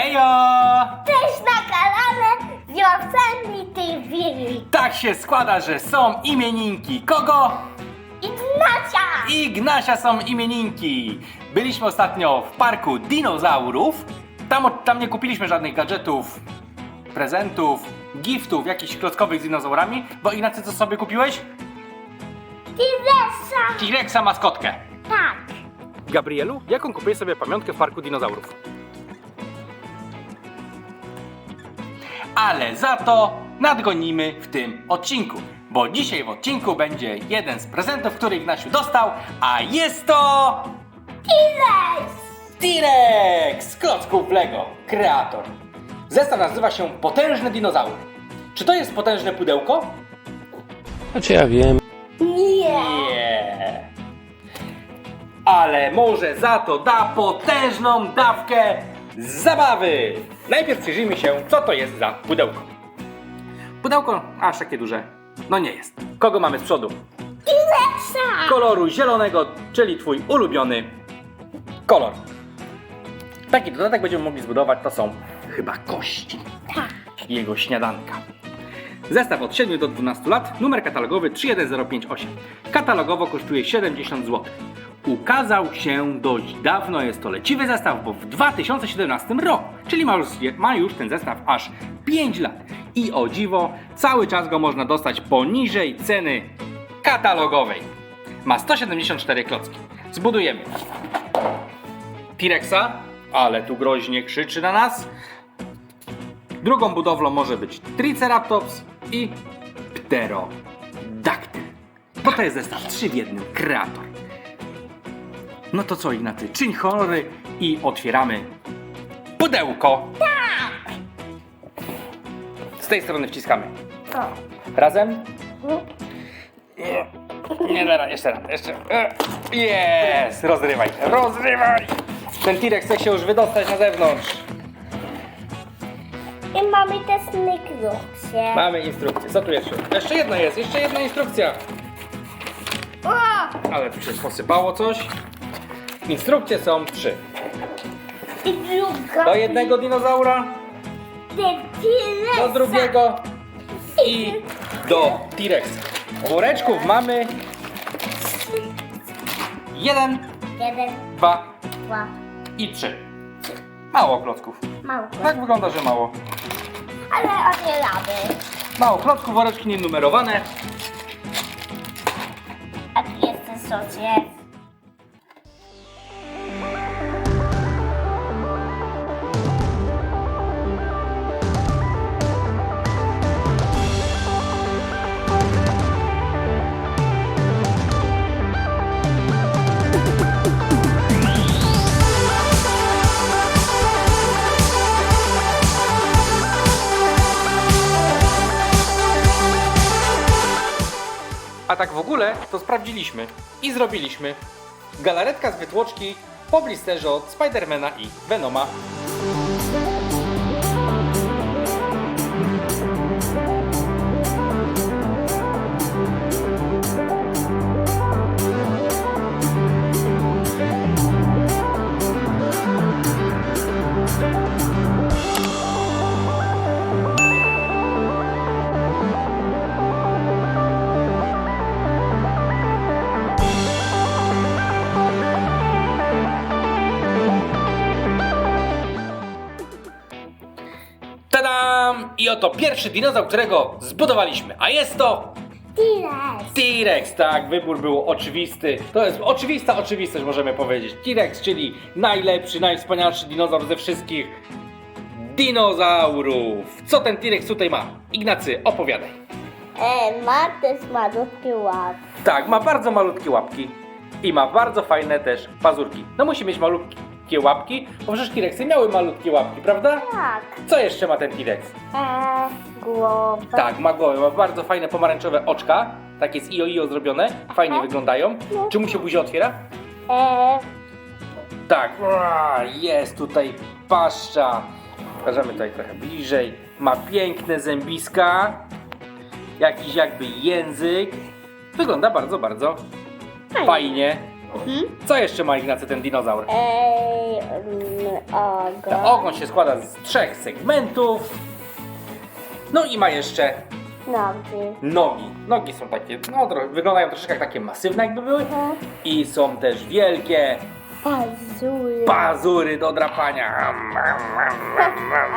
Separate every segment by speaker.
Speaker 1: Hejo!
Speaker 2: Cześć na kanale Yosemite TV.
Speaker 1: Tak się składa, że są imieninki. Kogo?
Speaker 2: Ignacia.
Speaker 1: Ignasia są imieninki. Byliśmy ostatnio w parku dinozaurów. Tam, tam nie kupiliśmy żadnych gadżetów, prezentów, giftów, jakichś klockowych z dinozaurami. Bo Ignacy, co sobie kupiłeś?
Speaker 2: Teresa.
Speaker 1: T-Rexa maskotkę.
Speaker 2: Tak.
Speaker 1: Gabrielu, jaką kupiłeś sobie pamiątkę w parku dinozaurów? Ale za to nadgonimy w tym odcinku. Bo dzisiaj w odcinku będzie jeden z prezentów, który Ignasiu dostał, a jest to
Speaker 2: T-Rex.
Speaker 1: T-Rex! Klocków Lego, kreator. Zestaw nazywa się Potężny Dinozaur. Czy to jest potężne pudełko?
Speaker 3: Znaczy ja wiem.
Speaker 2: Nie.
Speaker 1: Nie. Ale może za to da potężną dawkę zabawy. Najpierw przyjrzyjmy się, co to jest za pudełko. Pudełko aż takie duże. No nie jest. Kogo mamy z przodu?
Speaker 2: Teresa.
Speaker 1: Koloru zielonego, czyli twój ulubiony kolor. Taki dodatek będziemy mogli zbudować, to są chyba kości
Speaker 2: Tak.
Speaker 1: jego śniadanka. Zestaw od 7 do 12 lat, numer katalogowy 31058. Katalogowo kosztuje 70 zł. Ukazał się dość dawno, jest to leciwy zestaw, bo w 2017 roku, czyli ma już, ma już ten zestaw aż 5 lat. I o dziwo, cały czas go można dostać poniżej ceny katalogowej. Ma 174 klocki. Zbudujemy T-Rexa, ale tu groźnie krzyczy na nas. Drugą budowlą może być Triceratops i Pterodaktyl. Bo to jest zestaw 3 w jednym, kreator. No to co Ignacy, czyń honory i otwieramy pudełko. Z tej strony wciskamy. Razem? Nie, teraz, jeszcze raz, jeszcze. Jest! Rozrywaj, rozrywaj! Ten T-Rex chce się już wydostać na zewnątrz.
Speaker 2: I mamy też instrukcję.
Speaker 1: Mamy instrukcję. Co tu jeszcze? Jeszcze jedna jest, jeszcze jedna instrukcja.
Speaker 2: O.
Speaker 1: Ale tu się posypało coś. Instrukcje są trzy.
Speaker 2: I druga.
Speaker 1: Do jednego dinozaura, do drugiego i do T-Rexa. Woreczków mamy jeden,
Speaker 2: Jeden,
Speaker 1: dwa
Speaker 2: dwa,
Speaker 1: i trzy. Mało klocków.
Speaker 2: mało.
Speaker 1: Tak wygląda, że mało.
Speaker 2: Ale otwieramy.
Speaker 1: Mało klocków, woreczki nienumerowane.
Speaker 2: A tu jest ten sosiec.
Speaker 1: Ogóle to sprawdziliśmy i zrobiliśmy galaretka z wytłoczki po blisterze od Spidermana i Venoma. Oto pierwszy dinozaur, którego zbudowaliśmy, a jest to
Speaker 2: T-Rex.
Speaker 1: T-Rex, tak, wybór był oczywisty. To jest oczywista oczywistość, możemy powiedzieć. T-Rex, czyli najlepszy, najwspanialszy dinozaur ze wszystkich dinozaurów. Co ten T-Rex tutaj ma? Ignacy, opowiadaj.
Speaker 2: E, ma też malutki łap.
Speaker 1: Tak, ma bardzo malutkie łapki i ma bardzo fajne też pazurki. No musi mieć malutkie łapki, bo przecież T-Rexy miały malutkie łapki, prawda?
Speaker 2: Tak.
Speaker 1: Co jeszcze ma ten T-Rex?
Speaker 2: E, głowę.
Speaker 1: Tak, ma głowę, ma bardzo fajne pomarańczowe oczka, takie z io-io zrobione, fajnie wyglądają. Czy mu się buzia otwiera?
Speaker 2: E,
Speaker 1: Tak, Ua, jest tutaj paszcza. Pokażemy tutaj trochę bliżej. Ma piękne zębiska, jakiś jakby język. Wygląda bardzo, bardzo
Speaker 2: Fajnie.
Speaker 1: Fajnie. Co jeszcze ma Ignacy ten dinozaur?
Speaker 2: Ej, mm,
Speaker 1: Ten
Speaker 2: ogon.
Speaker 1: ogon się składa z trzech segmentów. No i ma jeszcze
Speaker 2: Nogi.
Speaker 1: nogi. Nogi są takie, no tro- wyglądają troszeczkę jak takie masywne jakby były.
Speaker 2: Mhm.
Speaker 1: I są też wielkie
Speaker 2: Pazury.
Speaker 1: pazury do drapania.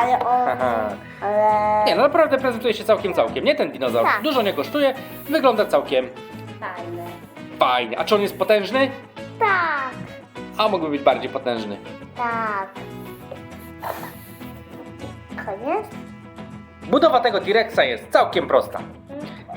Speaker 2: Ale on... Ale...
Speaker 1: Nie, no naprawdę prezentuje się całkiem, całkiem. Nie ten dinozaur.
Speaker 2: Tak.
Speaker 1: Dużo nie kosztuje, wygląda całkiem. Fajnie. A czy on jest potężny?
Speaker 2: Tak.
Speaker 1: A mógłby być bardziej potężny.
Speaker 2: Tak. Koniec?
Speaker 1: Budowa tego T-Rexa jest całkiem prosta.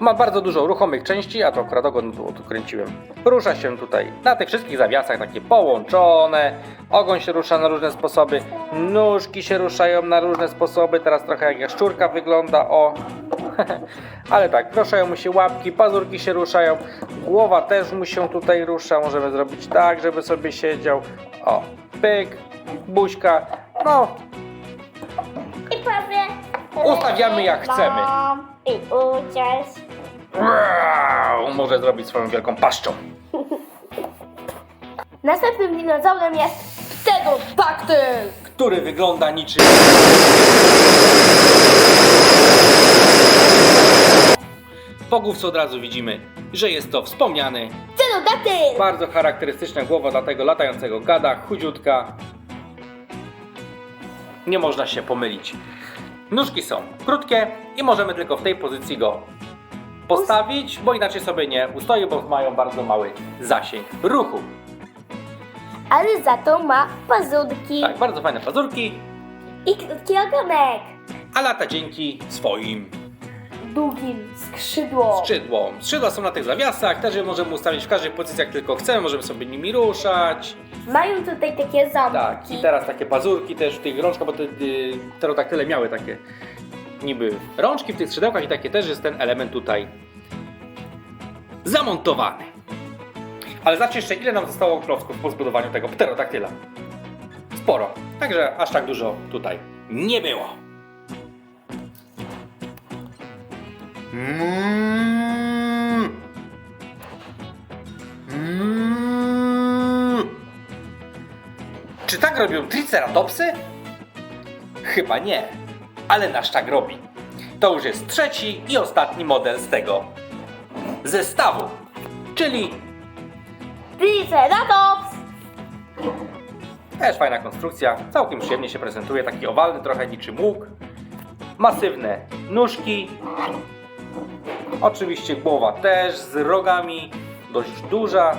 Speaker 1: Ma bardzo dużo ruchomych części, a to akurat ogon tu kręciłem. Rusza się tutaj na tych wszystkich zawiasach takie połączone. Ogon się rusza na różne sposoby. Nóżki się ruszają na różne sposoby. Teraz trochę jak jaszczurka wygląda, o. Ale tak, ruszają mu się łapki, pazurki się ruszają. Głowa też mu się tutaj rusza. Możemy zrobić tak, żeby sobie siedział. O, pyk, buźka. No,
Speaker 2: I prawie...
Speaker 1: Ustawiamy jak chcemy.
Speaker 2: I uciec.
Speaker 1: Wow, może zrobić swoją wielką paszczą.
Speaker 2: Następnym dinozaurem jest pterodaktyl.
Speaker 1: który wygląda niczym. Po główce od razu widzimy, że jest to wspomniany,
Speaker 2: Pterodaktyl.
Speaker 1: bardzo charakterystyczna głowa dla tego latającego gada, chudziutka. Nie można się pomylić. Nóżki są krótkie i możemy tylko w tej pozycji go postawić, bo inaczej sobie nie ustoi, bo mają bardzo mały zasięg ruchu.
Speaker 2: Ale za to ma pazurki
Speaker 1: Tak, bardzo fajne pazurki,
Speaker 2: i krótki ogonek.
Speaker 1: a lata dzięki swoim
Speaker 2: Długim skrzydłom.
Speaker 1: skrzydłom. Skrzydła są na tych zawiasach, też je możemy ustawić w każdej pozycji jak tylko chcemy, możemy sobie nimi ruszać.
Speaker 2: Mają tutaj takie ząbki.
Speaker 1: Tak, i teraz takie pazurki też w tych rączkach, bo te y, pterodaktyle miały takie niby rączki w tych skrzydełkach i takie też jest ten element tutaj zamontowany. Ale zobaczcie jeszcze ile nam zostało klocków po zbudowaniu tego pterodaktyla. Sporo, także aż tak dużo tutaj nie było. Czy tak robią triceratopsy? Chyba nie, ale nasz tak robi. To już jest trzeci i ostatni model z tego zestawu, czyli
Speaker 2: Triceratops.
Speaker 1: też fajna konstrukcja, całkiem przyjemnie się prezentuje, taki owalny trochę niczym łuk, masywne nóżki, oczywiście głowa też z rogami, dość duża,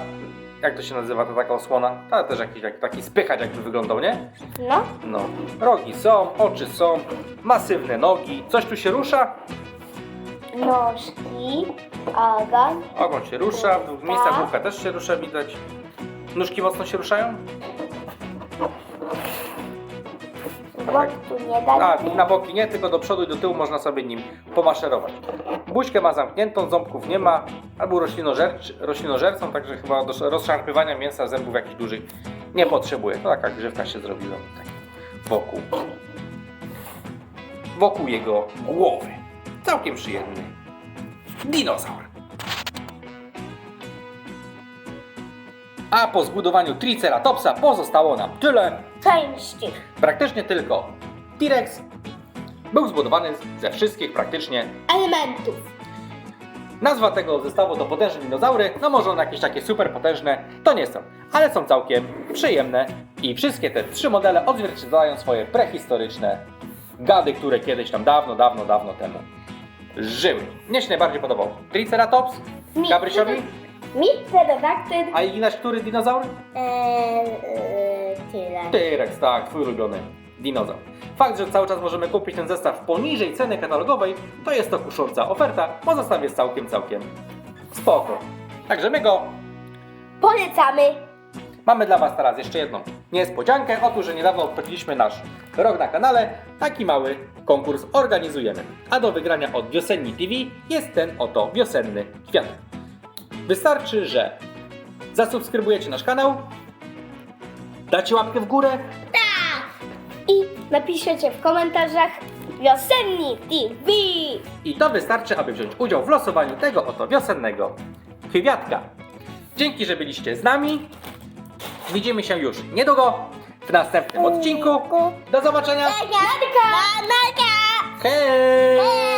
Speaker 1: jak to się nazywa ta taka osłona? Ta też jakiś jak, taki spychacz jakby wyglądał, nie?
Speaker 2: No.
Speaker 1: No, rogi są, oczy są, masywne nogi. Coś tu się rusza?
Speaker 2: Nóżki. Ogon.
Speaker 1: Ogon się rusza, w dwóch miejscach główka też się rusza, widać. Nóżki mocno się ruszają?
Speaker 2: Bok tu nie da.
Speaker 1: A, na boki nie, tylko do przodu i do tyłu można sobie nim pomaszerować. Buźkę ma zamkniętą, ząbków nie ma, albo roślinożerczy, roślinożercą, także chyba do rozszarpywania mięsa zębów jakichś dużych nie potrzebuje. To taka grzywka się zrobiła tutaj wokół. Wokół jego głowy. Całkiem przyjemny. Dinozaur. A po zbudowaniu Triceratopsa pozostało nam tyle,
Speaker 2: Części.
Speaker 1: Praktycznie tylko T-Rex był zbudowany ze wszystkich praktycznie.
Speaker 2: Elementów.
Speaker 1: Nazwa tego zestawu to potężne dinozaury, no może one jakieś takie super potężne, to nie są, ale są całkiem przyjemne i wszystkie te trzy modele odzwierciedlają swoje prehistoryczne gady, które kiedyś tam dawno, dawno, dawno temu żyły. Mnie się najbardziej podobał Triceratops,
Speaker 2: Mi-
Speaker 1: Gabrysiowi,
Speaker 2: Mi pterodaktyl.
Speaker 1: a Ignaś, który dinozaur?
Speaker 2: Eee, eee, tyle.
Speaker 1: T-Rex, tak, twój ulubiony dinozaur. Fakt, że cały czas możemy kupić ten zestaw poniżej ceny katalogowej, to jest to kusząca oferta, bo zestaw jest całkiem, całkiem spoko. Także my go
Speaker 2: Polecamy.
Speaker 1: mamy dla Was teraz jeszcze jedną niespodziankę. Otóż, że niedawno obchodziliśmy nasz rok na kanale, taki mały konkurs organizujemy. A do wygrania od Wiosenni TV jest ten oto wiosenny kwiat. Wystarczy, że zasubskrybujecie nasz kanał, dacie łapkę w górę,
Speaker 2: I napiszecie w komentarzach Wiosenni TV.
Speaker 1: I to wystarczy, aby wziąć udział w losowaniu tego oto wiosennego kwiatka. Dzięki, że byliście z nami. Widzimy się już niedługo w następnym odcinku. Do zobaczenia. Hej!